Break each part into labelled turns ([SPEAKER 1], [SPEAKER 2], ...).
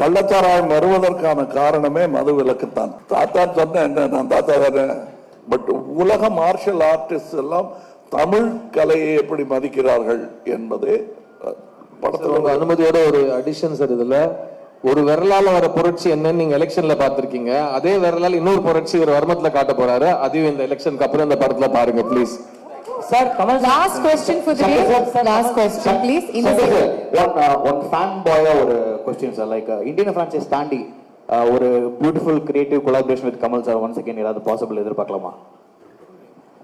[SPEAKER 1] கள்ளச்சாராயம் வருவதற்கான காரணமே மது விலக்குத்தான். தாத்தா சொன்ன என்ன நான் தாத்தா தானே பட் உலக மார்ஷல் ஆர்டிஸ்ட் எல்லாம் தமிழ் கலையை எப்படி மதிக்கிறார்கள் என்பதே படத்துல
[SPEAKER 2] அனுமதியோட ஒரு அடிஷன் சார் இதுல. ஒரு விரலால வர புரட்சி என்னன்னு நீங்க எலெக்ஷன்ல பாத்திருக்கீங்க அதே விரலால இன்னொரு புரட்சி ஒரு வர்மத்துல காட்ட போறாரு. அதையும் இந்த எலெக்ஷனுக்கு அப்புறம் இந்த படத்துல பாருங்க please
[SPEAKER 3] sir Kamal
[SPEAKER 4] for the day. Last question, please. In
[SPEAKER 3] sir
[SPEAKER 4] the
[SPEAKER 3] one one fan பாயா ஒரு question sir like Indian franchise தாண்டி uh, ஒரு beautiful creative collaboration with Kamal sir one second ஏதாவது பாசிபிள் எதிர்பார்க்கலாமா?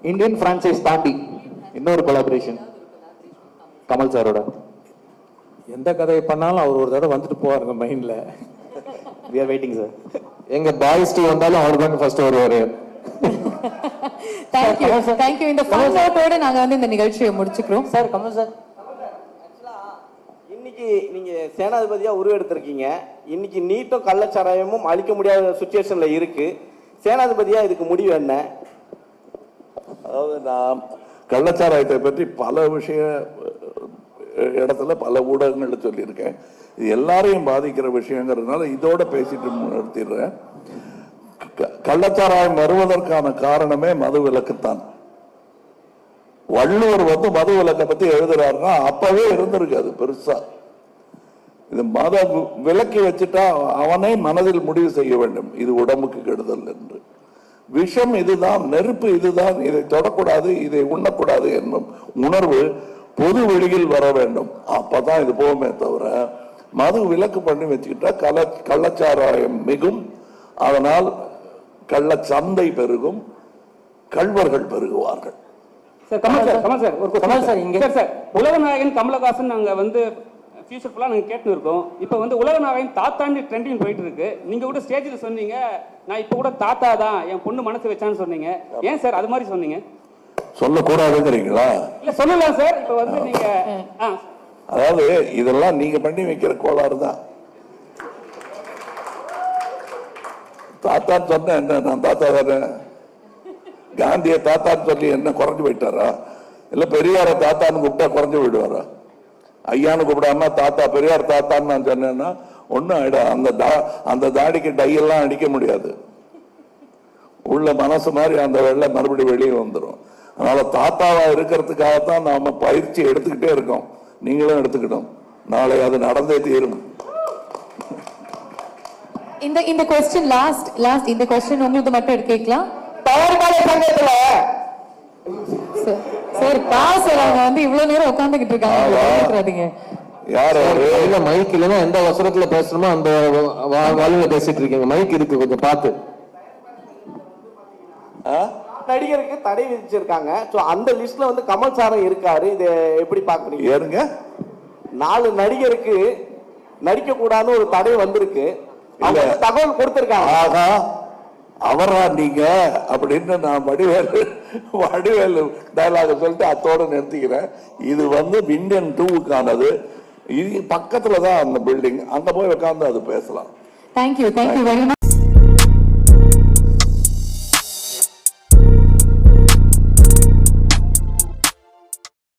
[SPEAKER 3] இந்தியன் ஃப்ரான்ச்சைஸ் தாண்டி இன்னொரு collaboration Kamal சாரோட
[SPEAKER 5] எந்த கதையை பண்ணாலும் அவர் ஒரு தடவை வந்துட்டு போவாருங்க மைண்ட்ல.
[SPEAKER 3] வி ஆர் வெயிட்டிங் சார்
[SPEAKER 2] எங்க பாய்ஸ் டூ வந்தாலும் அவர் தான் ஃபர்ஸ்ட் வருவாரு
[SPEAKER 4] Thank you. Thank you. இந்த fun note-ஓட நாங்க வந்து இந்த நிகழ்ச்சியை முடிச்சுக்கிறோம்.
[SPEAKER 3] சார் கமல் சார்
[SPEAKER 6] இன்னைக்கு நீங்க சேனாதிபதியா உருவெடுத்திருக்கீங்க. இன்னைக்கு நீட்டும் கள்ளச்சாராயமும் அழிக்க முடியாத சுச்சுவேஷன்ல இருக்கு. சேனாதிபதியா இதுக்கு முடிவு என்ன?
[SPEAKER 1] அதாவது நான் கள்ளச்சாராயத்தை பற்றி பல விஷய இடத்துல பல ஊடகங்கள்ல சொல்லியிருக்கேன். இது எல்லாரையும் பாதிக்கிற விஷயங்கிறதுனால இதோட பேசிட்டு நிறுத்திடுறேன். கள்ளச்சாராயம் வருவதற்கான காரணமே மது விலக்குத்தான். வள்ளுவர் வந்து மது விலக்கை பத்தி எழுதுறாருன்னா அப்பவே இருந்திருக்கு அது பெருசா. இது மத விலக்கி வச்சுட்டா அவனே மனதில் முடிவு செய்ய வேண்டும். இது உடம்புக்கு கெடுதல் என்று. விஷம் இதுதான் நெருப்பு இதுதான் இதை தொடக்கூடாது இதை உண்ணக்கூடாது என்னும் உணர்வு பொது வெளியில் வர வேண்டும். அப்பதான் இது போகுமே தவிர மது விலக்கு பண்ணி வச்சுக்கிட்டா கள்ள கள்ளச்சாராயம் மிகும். அதனால் கள்ளச்சந்தை பெருகும் கள்வர்கள் பெருகுவார்கள்.
[SPEAKER 7] உலகநாயகன் கமலஹாசன் நாங்க வந்து ஃபியூச்சர் ஃபுல்லாக நாங்கள் கேட்டு இருக்கோம். இப்போ வந்து உலகநாயகன் தாத்தாண்டி ட்ரெண்டிங் போயிட்டு இருக்கு. நீங்க கூட ஸ்டேஜில் சொன்னீங்க. நான் இப்போ கூட தாத்தா தான் என் பொண்ணு மனசு வச்சான்னு சொன்னீங்க. ஏன் சார் அது மாதிரி சொன்னீங்க?
[SPEAKER 1] சொல்லக்கூடாதுங்கிறீங்களா?
[SPEAKER 7] இல்ல சொல்லலாம் சார் இப்போ வந்து நீங்க ஆ.
[SPEAKER 1] அதாவது இதெல்லாம் நீங்க பண்ணி வைக்கிற கோளாறு தான். தாத்தான்னு சொன்ன என்ன நான் தாத்தா தானே? காந்திய தாத்தான்னு சொல்லி என்ன குறைஞ்சு போயிட்டாரா? இல்ல பெரியார தாத்தான்னு கூப்பிட்டா குறைஞ்சு போயிடுவாரா? ஐயான்னு கூப்பிடாம தாத்தா பெரியார் தாத்தான்னு நான் சொன்னேன்னா ஒன்றும் ஆயிடும் அந்த தா- அந்த தாடிக்கு டையெல்லாம் அடிக்க முடியாது. உள்ள மனசு மாதிரி அந்த வெள்ளை மறுபடியும் வெளியே வந்துடும் அதனால தாத்தாவா இருக்கிறதுக்காகத்தான் நாம பயிற்சி எடுத்துக்கிட்டே இருக்கோம். நீங்களும் எடுத்துக்கிட்டோம் நாளை அது நடந்தே தீரும்.
[SPEAKER 4] இந்த இந்த question last last இந்த question உங்களுக்கு மட்டும் எடுத்து கேட்கலாம்
[SPEAKER 6] தவறுபாலை சங்கத்துல
[SPEAKER 4] சார் சார் பாஸ் அவங்க வந்து இவ்வளவு நேரம் உட்கார்ந்துகிட்டு இருக்காங்க.
[SPEAKER 1] யார்
[SPEAKER 2] கையில மைக் இல்லைன்னா எந்த அவசரத்துல பேசணுமோ அந்த வாலில பேசிட்டு இருக்கீங்க. மைக் இருக்கு கொஞ்சம் பார்த்து.
[SPEAKER 6] நடிகருக்கு தடை விதிச்சிருக்காங்க. சோ அந்த லிஸ்ட்ல வந்து கமல் சாரும் இருக்காரு. இதை எப்படி பாக்குறீங்க
[SPEAKER 1] ஏறுங்க
[SPEAKER 6] நாலு நடிகருக்கு நடிக்க கூடாதுன்னு ஒரு தடை வந்திருக்கு. அவங்க தகவல் கொடுத்திருக்காங்க.
[SPEAKER 1] ஆகா அவரா நீங்க? அப்படின்னு நான் வடிவேலு வடிவேலு டயலாக சொல்லிட்டு அத்தோட நிறுத்திக்கிறேன். இது வந்து விண்டியன் டூவுக்கானது இது பக்கத்துல தான் அந்த பில்டிங் அங்க போய் உட்கார்ந்து அது பேசலாம்.
[SPEAKER 4] Thank you. Thank you. very much.